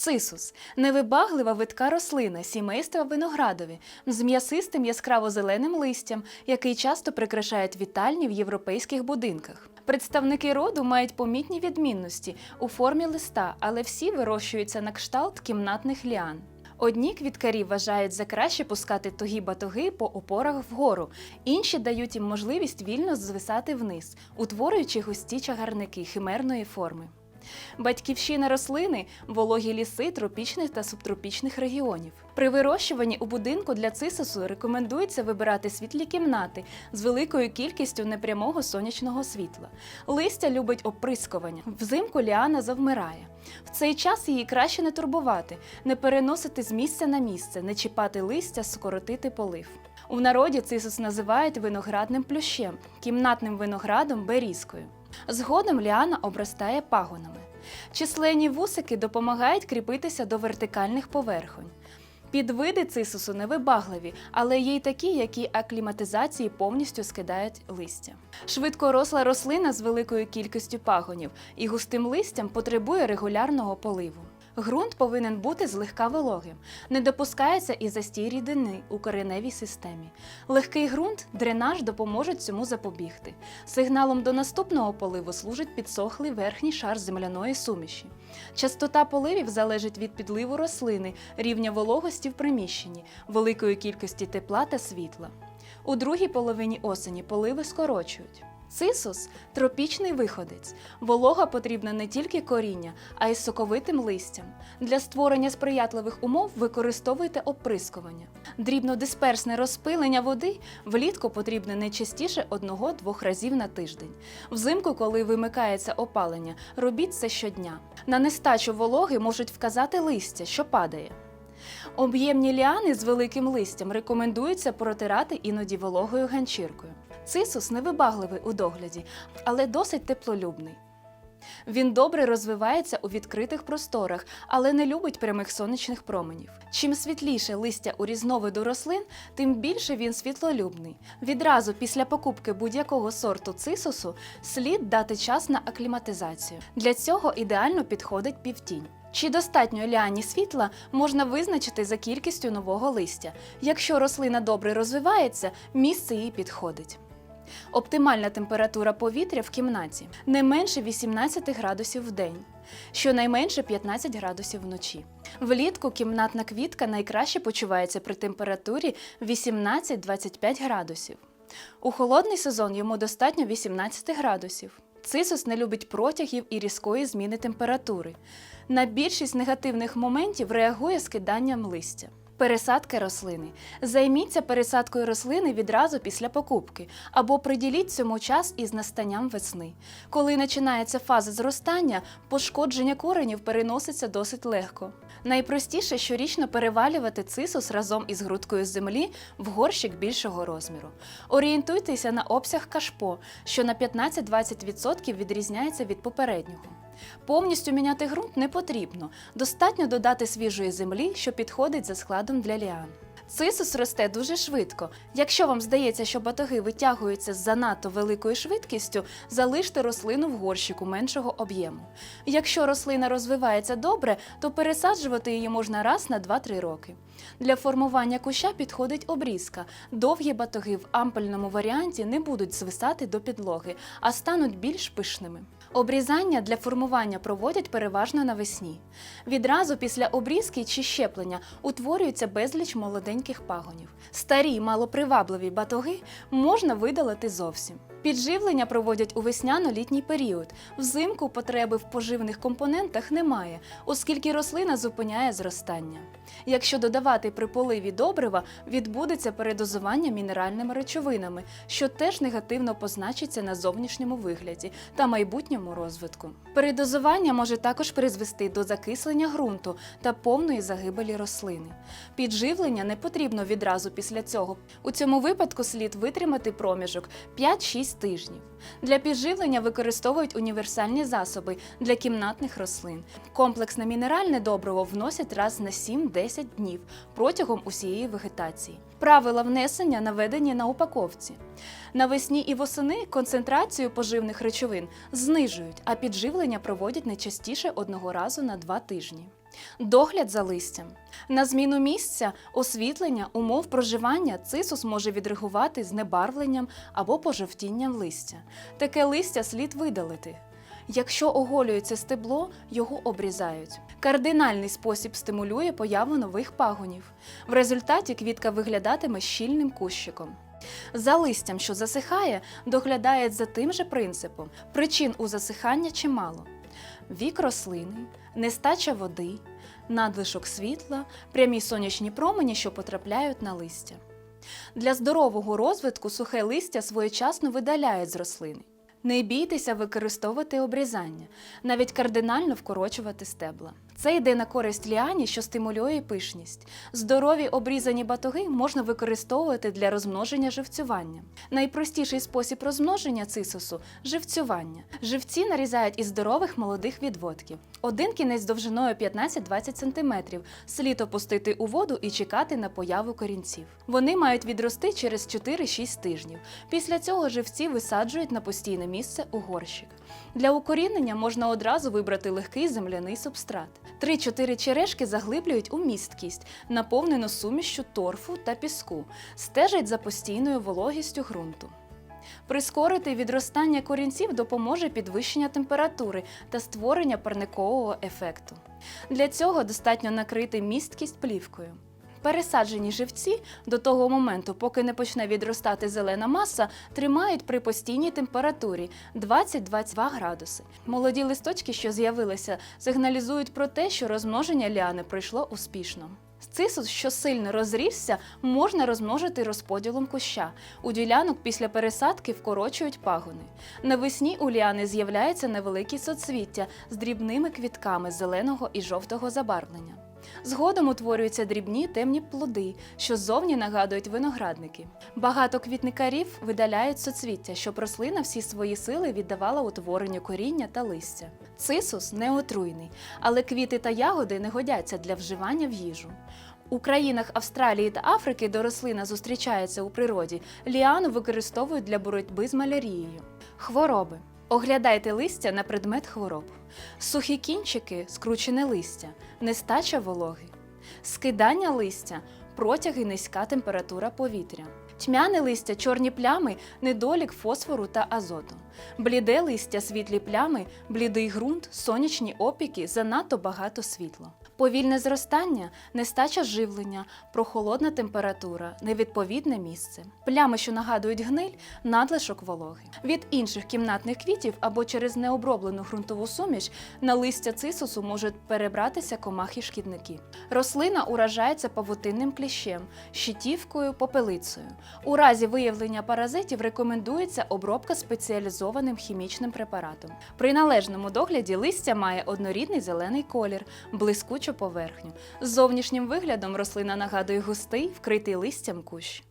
Цисус невибаглива витка рослина сімейства виноградові з м'ясистим яскраво-зеленим листям, який часто прикрашають вітальні в європейських будинках. Представники роду мають помітні відмінності у формі листа, але всі вирощуються на кшталт кімнатних ліан. Одні квіткарі вважають за краще пускати тугі батоги по опорах вгору, інші дають їм можливість вільно звисати вниз, утворюючи густі чагарники химерної форми. Батьківщина рослини вологі ліси тропічних та субтропічних регіонів. При вирощуванні у будинку для цисусу рекомендується вибирати світлі кімнати з великою кількістю непрямого сонячного світла. Листя любить оприскування. Взимку ліана завмирає. В цей час її краще не турбувати, не переносити з місця на місце, не чіпати листя, скоротити полив. У народі цисус називають виноградним плющем, кімнатним виноградом берізкою. Згодом ліана обростає пагонами. Численні вусики допомагають кріпитися до вертикальних поверхонь. Підвиди цисусу невибагливі, але є й такі, які акліматизації повністю скидають листя. Швидкоросла рослина з великою кількістю пагонів і густим листям потребує регулярного поливу. Ґрунт повинен бути злегка вологим, не допускається і застій рідини у кореневій системі. Легкий ґрунт, дренаж допоможуть цьому запобігти. Сигналом до наступного поливу служить підсохлий верхній шар земляної суміші. Частота поливів залежить від підливу рослини, рівня вологості в приміщенні, великої кількості тепла та світла. У другій половині осені поливи скорочують. Цисус тропічний виходець. Волога потрібна не тільки коріння, а й соковитим листям. Для створення сприятливих умов використовуйте оприскування. Дрібнодисперсне розпилення води влітку потрібне не частіше одного-двох разів на тиждень. Взимку, коли вимикається опалення, робіть це щодня. На нестачу вологи можуть вказати листя, що падає. Об'ємні ліани з великим листям рекомендується протирати іноді вологою ганчіркою. Цисус невибагливий у догляді, але досить теплолюбний. Він добре розвивається у відкритих просторах, але не любить прямих сонячних променів. Чим світліше листя у різновиду рослин, тим більше він світлолюбний. Відразу після покупки будь-якого сорту цисусу слід дати час на акліматизацію. Для цього ідеально підходить півтінь. Чи достатньо ліані світла можна визначити за кількістю нового листя. Якщо рослина добре розвивається, місце їй підходить. Оптимальна температура повітря в кімнаті не менше 18 градусів в день, щонайменше 15 градусів вночі. Влітку кімнатна квітка найкраще почувається при температурі 18-25 градусів. У холодний сезон йому достатньо 18 градусів. Цисус не любить протягів і різкої зміни температури. На більшість негативних моментів реагує скиданням листя. Пересадки рослини. Займіться пересадкою рослини відразу після покупки або приділіть цьому час із настанням весни. Коли починається фаза зростання, пошкодження коренів переноситься досить легко. Найпростіше щорічно перевалювати цисус разом із грудкою землі в горщик більшого розміру. Орієнтуйтеся на обсяг кашпо, що на 15-20% відрізняється від попереднього. Повністю міняти ґрунт не потрібно. Достатньо додати свіжої землі, що підходить за складом для ліан. Цисус росте дуже швидко. Якщо вам здається, що батоги витягуються з занадто великою швидкістю, залиште рослину в горщику меншого об'єму. Якщо рослина розвивається добре, то пересаджувати її можна раз на 2-3 роки. Для формування куща підходить обрізка. Довгі батоги в ампельному варіанті не будуть звисати до підлоги, а стануть більш пишними. Обрізання для формування проводять переважно навесні. Відразу після обрізки чи щеплення утворюється безліч молоденьких пагонів. Старі малопривабливі батоги можна видалити зовсім. Підживлення проводять у весняно-літній період. Взимку потреби в поживних компонентах немає, оскільки рослина зупиняє зростання. Якщо додавати при поливі добрива, відбудеться передозування мінеральними речовинами, що теж негативно позначиться на зовнішньому вигляді та майбутньому розвитку. Передозування може також призвести до закислення ґрунту та повної загибелі рослини. Підживлення не потрібно відразу після цього. У цьому випадку слід витримати проміжок 5-6 тижнів. Для підживлення використовують універсальні засоби для кімнатних рослин. Комплексне мінеральне добриво вносять раз на 7-10 днів протягом усієї вегетації. Правила внесення наведені на упаковці. Навесні і восени концентрацію поживних речовин знижують, а підживлення проводять не частіше одного разу на два тижні. Догляд за листям. На зміну місця, освітлення, умов проживання цисус може відреагувати знебарвленням або пожовтінням листя. Таке листя слід видалити. Якщо оголюється стебло, його обрізають. Кардинальний спосіб стимулює появу нових пагонів. В результаті квітка виглядатиме щільним кущиком. За листям, що засихає, доглядають за тим же принципом. Причин у засихання чимало: вік рослини, нестача води, надлишок світла, прямі сонячні промені, що потрапляють на листя. Для здорового розвитку сухе листя своєчасно видаляють з рослини. Не бійтеся використовувати обрізання, навіть кардинально вкорочувати стебла. Це йде на користь ліані, що стимулює пишність. Здорові обрізані батоги можна використовувати для розмноження живцювання. Найпростіший спосіб розмноження цисосу живцювання. Живці нарізають із здорових молодих відводків. Один кінець довжиною 15-20 см. Слід опустити у воду і чекати на появу корінців. Вони мають відрости через 4-6 тижнів. Після цього живці висаджують на постійне місце у горщик. Для укорінення можна одразу вибрати легкий земляний субстрат. 3-4 черешки заглиблюють у місткість, наповнену сумішчю торфу та піску, стежать за постійною вологістю ґрунту. Прискорити відростання корінців допоможе підвищення температури та створення парникового ефекту. Для цього достатньо накрити місткість плівкою. Пересаджені живці до того моменту, поки не почне відростати зелена маса, тримають при постійній температурі 20-22 градуси. Молоді листочки, що з'явилися, сигналізують про те, що розмноження ліани пройшло успішно. Цисус, що сильно розрісся, можна розмножити розподілом куща. У ділянок після пересадки вкорочують пагони. Навесні у ліани з'являються невеликі соцвіття з дрібними квітками зеленого і жовтого забарвлення. Згодом утворюються дрібні темні плоди, що ззовні нагадують виноградники. Багато квітникарів видаляють соцвіття, щоб рослина всі свої сили віддавала утворенню коріння та листя. Цисус не отруйний, але квіти та ягоди не годяться для вживання в їжу. У країнах Австралії та Африки, де рослина зустрічається у природі, ліану використовують для боротьби з малярією. Хвороби. Оглядайте листя на предмет хвороб. Сухі кінчики, скручене листя, нестача вологи, скидання листя, протяг і низька температура повітря. Тьмяне листя, чорні плями, недолік фосфору та азоту. Бліде листя, світлі плями, блідий ґрунт, сонячні опіки, занадто багато світла. Повільне зростання, нестача живлення, прохолодна температура, невідповідне місце. Плями, що нагадують гниль, надлишок вологи. Від інших кімнатних квітів або через необроблену ґрунтову суміш на листя цисусу можуть перебратися комахи шкідники. Рослина уражається павутинним кліщем, щитівкою, попелицею. У разі виявлення паразитів рекомендується обробка спеціалізованим хімічним препаратом. При належному догляді листя має однорідний зелений колір, блискучу поверхню. З зовнішнім виглядом рослина нагадує густий, вкритий листям кущ.